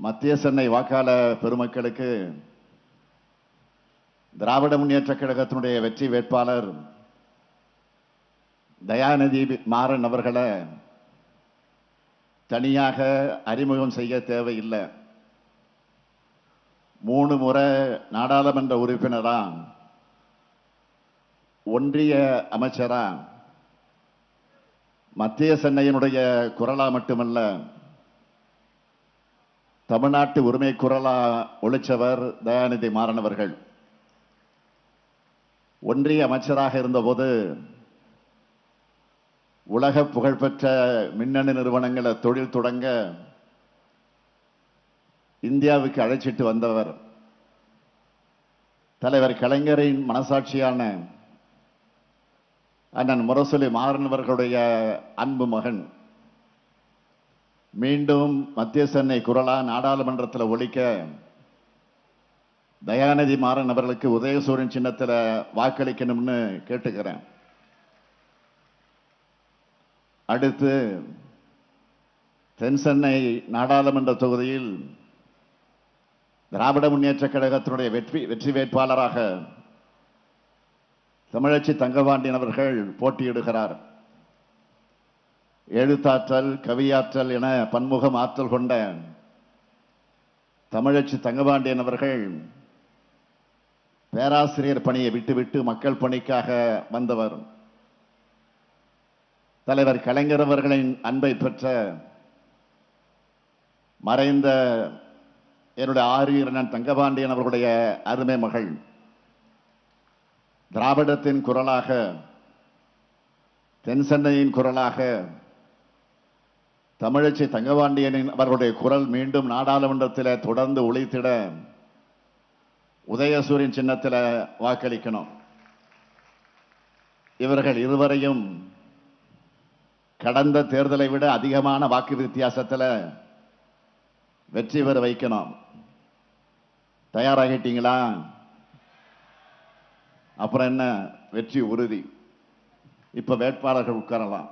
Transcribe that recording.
மத்திய சென்னை வாக்காள பெருமக்களுக்கு திராவிட முன்னேற்ற கழகத்தினுடைய வெற்றி வேட்பாளர் தயாநிதி மாறன் அவர்களை தனியாக அறிமுகம் செய்ய தேவையில்லை. மூணு முறை நாடாளுமன்ற உறுப்பினரா ஒன்றிய அமைச்சரா மத்திய சென்னையினுடைய குரலா மட்டுமல்ல தமிழ்நாட்டு உரிமை குரலா ஒழிச்சவர் தயாநிதி மாறனவர்கள். ஒன்றிய அமைச்சராக இருந்தபோது உலக புகழ்பெற்ற மின்னணு நிறுவனங்களை தொழில் தொடங்க இந்தியாவுக்கு அழைச்சிட்டு வந்தவர் தலைவர் கலைஞரின் மனசாட்சியான அண்ணன் முரசொலி மாறனவர்களுடைய அன்பு மகன். மீண்டும் மத்திய சென்னை குரலா நாடாளுமன்றத்தில் ஒழிக்க தயாநிதி மாறன் அவர்களுக்கு உதயசூரியன் சின்னத்தில் வாக்களிக்கணும்னு கேட்டுக்கிறேன். அடுத்து தென் சென்னை நாடாளுமன்ற தொகுதியில் திராவிட முன்னேற்ற கழகத்தினுடைய வெற்றி வெற்றி வேட்பாளராக தமிழச்சி தங்கபாண்டியன் அவர்கள் போட்டியிடுகிறார். எழுத்தாற்றல் கவியாற்றல் என பன்முகம் ஆற்றல் கொண்ட தமிழச்சி தங்கபாண்டியன் அவர்கள் பேராசிரியர் பணியை விட்டுவிட்டு மக்கள் பணிக்காக வந்தவர். தலைவர் கலைஞர் அவர்களின் அன்பை பெற்ற மறைந்த என்னுடைய ஆரியரன் தங்கபாண்டியன் அவர்களுடைய அருமை மகள் திராவிடத்தின் குரலாக தென் சென்னையின் குரலாக தமிழச்சி தங்கபாண்டியனின் அவர்களுடைய குரல் மீண்டும் நாடாளுமன்றத்தில் தொடர்ந்து ஒழித்திட உதயசூரியன் சின்னத்தில் வாக்களிக்கணும். இவர்கள் இருவரையும் கடந்த தேர்தலை விட அதிகமான வாக்கு வித்தியாசத்தில் வெற்றி பெற வைக்கணும். தயாராகிட்டீங்களா? அப்புறம் என்ன? வெற்றி உறுதி. இப்போ வேட்பாளர்கள் உட்காரலாம்.